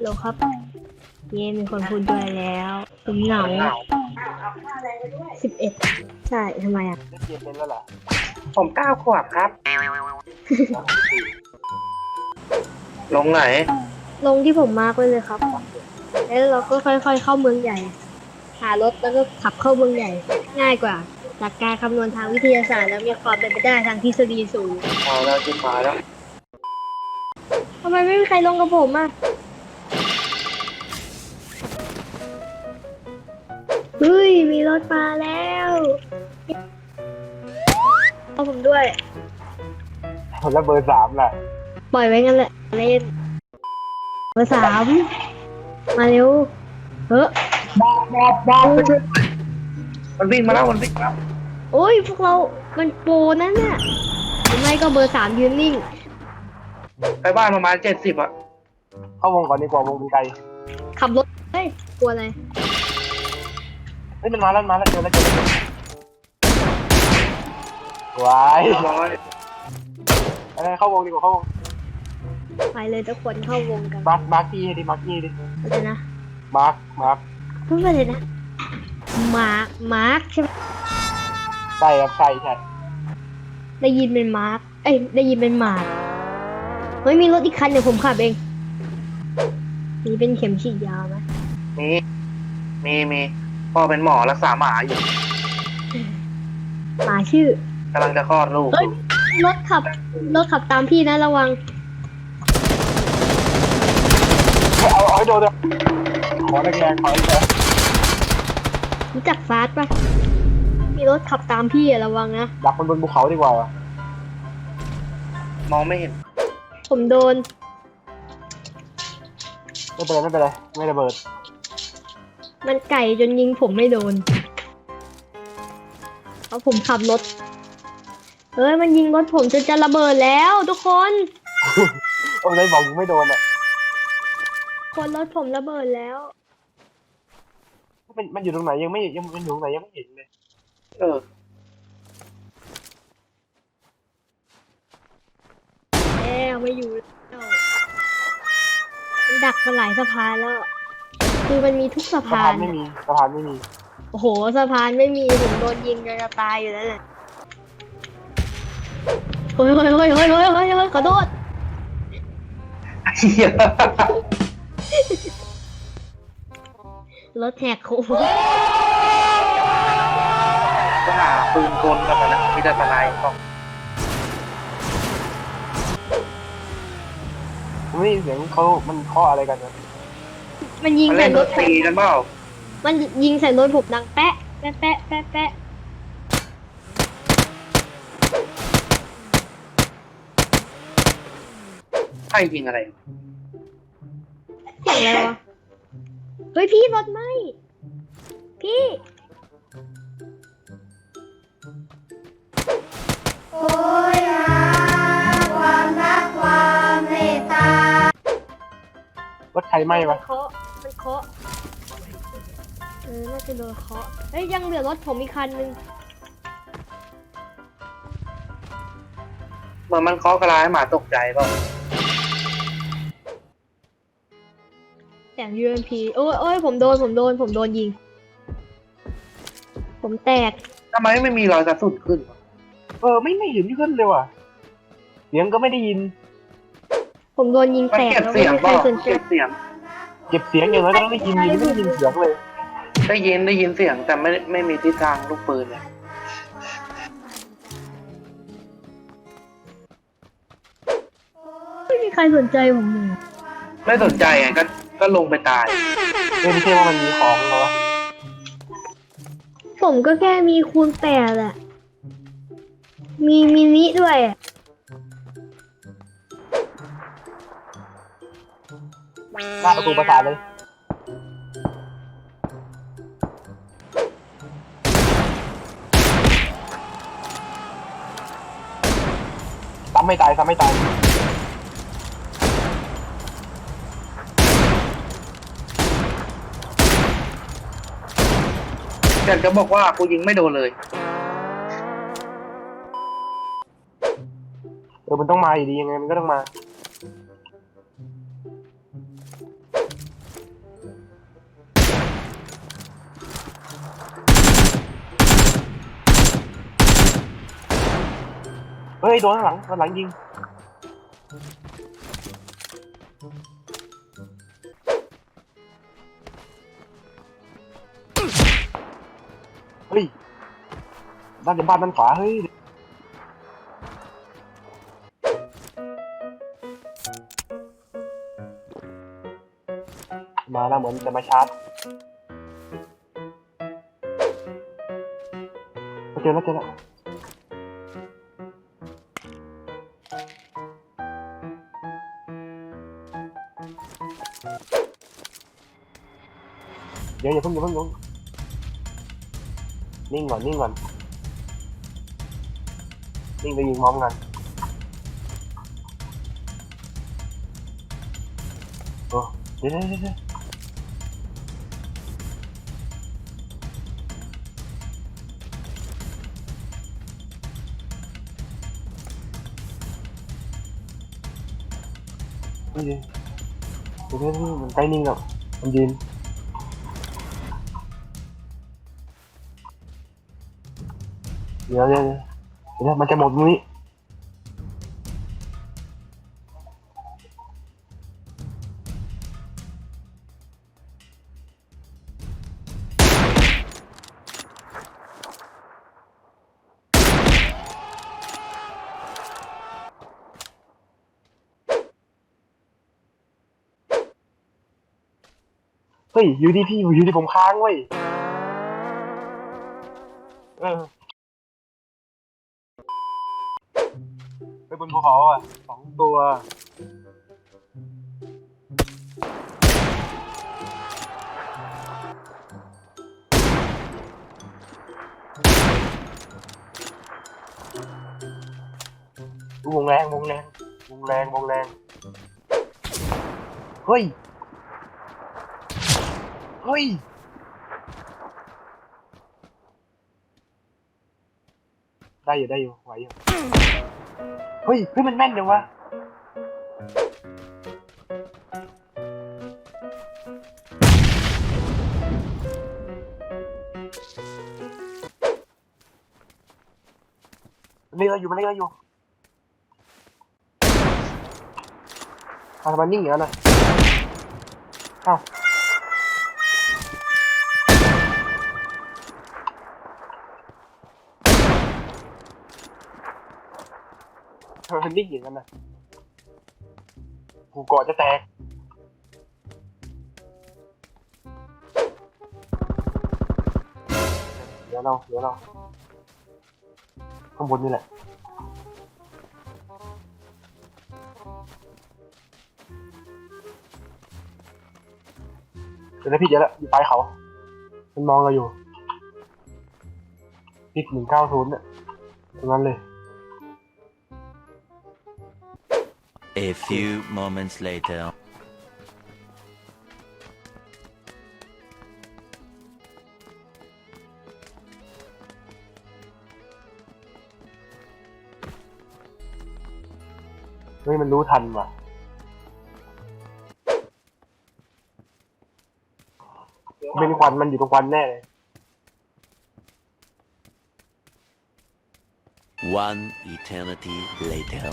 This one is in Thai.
โหลครับ เย่มีคนพูดด้วยแล้วผมเหงาสิบเอ็ดใช่ทำไมอะเล่นเกมเป็นแล้วเหรอผมเก้าขวบครับ ลงไหน ลงที่ผมมาร์กไว้เลยครับ แล้วเราก็ค่อยๆเข้าเมืองใหญ่ หารถแล้วก็ขับเข้าเมืองใหญ่ ง่ายกว่าหลักการคำนวณทางวิทยาศาสตร์แล้วมีความเป็นไปได้ทางทฤษฎีสูงเอาแล้วขึ้นมาแล้วทำไมไม่มีใครลงกับผมอะ เฮ้ย มีรถมาแล้วเอาผมด้วย แล้วเบอร์สามล่ะปล่อยไว้งั้นแหละเล่นเบอร์สามมาเร็วเฮ้อมันวิ่งมาแล้วมันวิ่งมาแล้วโอ้ยพวกเรา มันโปรนั่นน่ะหรือไม่ก็เบอร์สามยืนนิ่ง ไปบ้านประมาณเจ็ดสิบอะเข้าวงก่อนดีกว่าวงมันไกลขับรถเฮ้ยกลัวอะไร เฮ้ยมันมาแล้วมันมาแล้วเจอแล้วเจอแล้วว้ายเรียบร้อยเอ้ยเข้าวงดีกว่าเข้าวงไปเลยทุกคนเข้าวงกันมาร์คมาร์คกี้ให้ดิมาร์คกี้ดิเข้าใจนะมาร์คมาร์คพูดไปเลยนะมาร์คมาร์คใช่ไหมใช่ครับใช่ใช่ได้ยินเป็นมาร์คเอ้ยได้ยินเป็นมาร์คเฮ้ยมีรถอีกคันเดี๋ยวผมขับเองนี่เป็นเข็มฉีดยาไหมมีมีมี พ่อเป็นหมอรักษาหมาอยู่หมาชื่อกำลังจะคลอดลูกเฮ้ยรถขับรถขับตามพี่นะระวังเฮ้ยเอาเอาให้โดนเลยขอแรงๆขอแรงรู้จักฟาสปะมีรถขับตามพี่อะระวังนะ ๆดักมันบนภูเขาดีกว่ามองไม่เห็น ผมโดน ไม่เป็นไรไม่เป็นไรไม่ระเบิด มันไก่จนยิงผมไม่โดนเพราะผมขับรถเฮ้ยมันยิงรถผมจนจะระเบิดแล้วทุกคน โอ้ยบอกยิงไม่โดนอะคนรถผมระเบิดแล้ว มันมันอยู่ตรงไหนยังไม่ยังมันอยู่ตรงไหนยังไม่เห็นเลย เออ แล้วไม่อยู่แล้วมันดักมาหลายสะพานแล้ว คือมันมีทุกสะสะพาพานน ไม่มีสะพานไม่มีโอ้โหสะพานไม่มีผมโดนยิงจนจะตายอยู่แล้วเนี่ยเฮ้ยเฮ้ยเฮ้ยเฮ้ยเฮ้ยเฮ้ยเฮ้ยขอโทษเหี้ยรถแหกโค้งก็หาปืนกลกันมาแล้วมีแต่ทนายต้องผมไม่ได้ยินเสียงเขามันเคาะอะไรกันนะ มันยิงมาใส่เล่นรดถนผตรีมกันเปล่ามันยิงใส่รถผมดังแปะแปะแปะแปะแปะใช่ยิงอะไร เสียงอะไรวะเฮ้ยพี่รถไหมพี่รถใรไหม้มัปะนเคาะมันเคาะเออ น่าจะโดนเคาะเฮ้ย ยังเหลือรถผมอีกคันนึง เหมือนมันเคาะกระลาให้หมาตกใจเปล่าแสง UMP โอ้ยโอ้ยผมโดน ผมโดน ผมโดนยิง ผมแตก ทำไมไม่มีรอยกระสุนขึ้นวะเออไม่ไม่เห็นขึ้นเลยว่ะ เสียงก็ไม่ได้ยิน ผมโดนยิงมันแตกเก็บแล้วเสีไม่ยงมีเปใครล่าสนใจเก็บเสียง เก็บเสียงอย่างน้อยก็ต้องได้ยินยินไม่ได้ยินเสียงเลย ได้ยินได้ยินเสียงแต่ไม่ไม่มีทิศทางลูกปืนเนี่ยไม่มีใครสนใจผมเลยไม่สนใจไงก็ก็ลงไปตายเอ้ยไม่ใช่ว่ามันมีของเหรอวะผมก็แค่มีคูณแปดอะมีมินิด้วยอะ หน้าประตูประสาทเลย ซ้ำไม่ตาย ซ้ำไม่ตาย อยากจะบอกว่ากูยิงไม่โดนเลย เออมันต้องมาอยู่ดียังไงมันก็ต้องมา ฮ้ยโดนข้างหลังข้างหลังยิงเฮ้ยด้านจะบ้านด้านขวาเฮ้ยมาแล้วเหมือนจะมาชาร์จเจอแล้วเจอแล้ว เดี๋ยวอย่าเพิ่งอย่าเพิ่งอย่าเพิ่งนิ่งก่อนนิ่งก่อนนิ่งไปยิงพร้อมกันโอ้เดี๋ยวเดี๋ยวเดี๋ยวเดี๋ยวเฮ้ยเดี๋ยวเดี๋ยวเดี๋ยวเดี๋ยวมัน ใกล้นิ่งแล้วมันยืนเดี๋ยวเเฮ้ยอยู่ที่พี่อยู่ที่ผมค้างเว้ยเออไปบนภูเขาอะสองตัว วงแรงวงแรงวงแรงวงแรงเฮ้ย เฮ้ยได้อยู่ได้อยู่ไหวอยู่เฮ้ยเฮ้ยมันแม่นจังวะมันเล่นอะไรอยู่มันเล่นอะไรอยู่อาทำไมนิ่งอย่างนั้นน่ะเอ้า ทำไมมันนิ่งอย่างนั้นนะหูเกาะจะแตกเดี๋ยวเราเดี๋ยวเราข้างบนนี่แหละเดี๋ยวนะพี่เดี๋ยวละอยู่ปลายเขา มันมองเราอยู่พิกหนึ่งเก้าศูนย์เนี่ยตรงนั้นเลย A few moments later. เฮ้ยมันรู้ทันว่ะเป็นควันมันอยู่ตรงควันแน่เลย One eternity later.